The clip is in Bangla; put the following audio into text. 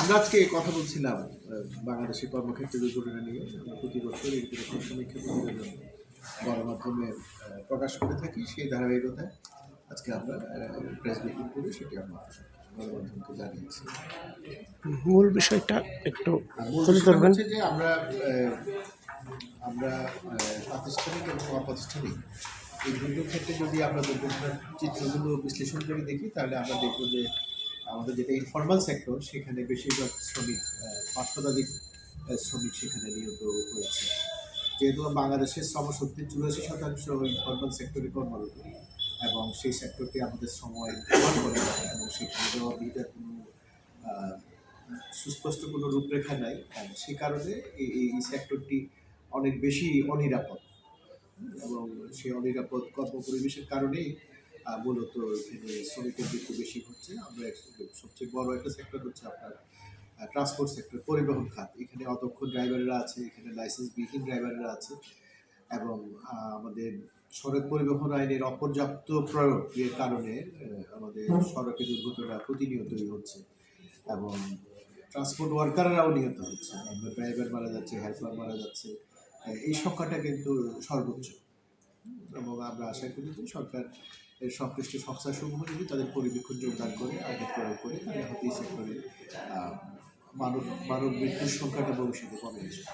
আমরা আজকে কথা বলছিলাম আহ, বাংলাদেশের কর্মক্ষেত্রে দুর্ঘটনা নিয়ে। আমরা প্রতি বছর এই দুর্ঘটনা সমীক্ষা প্রতিবেদন গণমাধ্যমে প্রকাশ করে থাকি সেই ধারাবাহিকতায়। আজকে আমরা প্রেস মিটিং করে সেটি আমরা গণমাধ্যমকে জানিয়েছি। মূল বিষয়টা একটু হচ্ছে যে আমরা আমরা প্রাতিষ্ঠানিক এবং অপ্রাতিষ্ঠানিক। এই দুটোর ক্ষেত্রে যদি আমরা দুর্ঘটনার চিত্রগুলো বিশ্লেষণ করে দেখি তাহলে আমরা দেখব যে আমাদের যেটা ইনফর্মাল সেক্টর সেখানে বেশিরভাগ শ্রমিক পাঁচ শতাধিক শ্রমিক সেখানে নিহত হয়েছে। যেহেতু বাংলাদেশের শ্রমশক্তির চুরাশি শতাংশ ইনফর্মাল সেক্টরে কর্মরত, এবং সেই সেক্টরটি আমাদের সময় প্রমাণ করে এবং সেখানে জবাবদিহিতার কোনো সুস্পষ্ট কোনো রূপরেখা নাই সে কারণে এই সেক্টরটি অনেক বেশি অনিরাপদ। এবং সেই অনিরাপদ কর্ম পরিবেশের কারণেই মূলত এখানে শ্রমিকের মৃত্যু বেশি হচ্ছে। সবচেয়ে বড় একটা সেক্টর হচ্ছে আপনার ট্রান্সপোর্ট সেক্টর পরিবহন খাত। এখানে অদক্ষ ড্রাইভাররা আছে, এখানে লাইসেন্সবিহীন ড্রাইভাররা আছে এবং আমাদের সড়ক পরিবহন আইনের অপর্যাপ্ত প্রয়োগ এর কারণে আমাদের সড়কে দুর্ঘটনা প্রতিনিয়তই হচ্ছে এবং ট্রান্সপোর্ট ওয়ার্কাররাও নিহত হচ্ছে। ড্রাইভার মারা যাচ্ছে হেল্পার মারা যাচ্ছে। এই সংখ্যাটা কিন্তু সর্বোচ্চ। এবং আমরা আশা করি যে সরকার এর সংশ্লিষ্ট সংস্থাসমূহ যদি তাদের পরিবেক্ষণ যোগদান করে, আগে প্রয়োগ করে, তাহলে হয়তো এই সেক্টরে মানব মানব মৃত্যুর সংখ্যাটা ভবিষ্যতে কমে আসবে।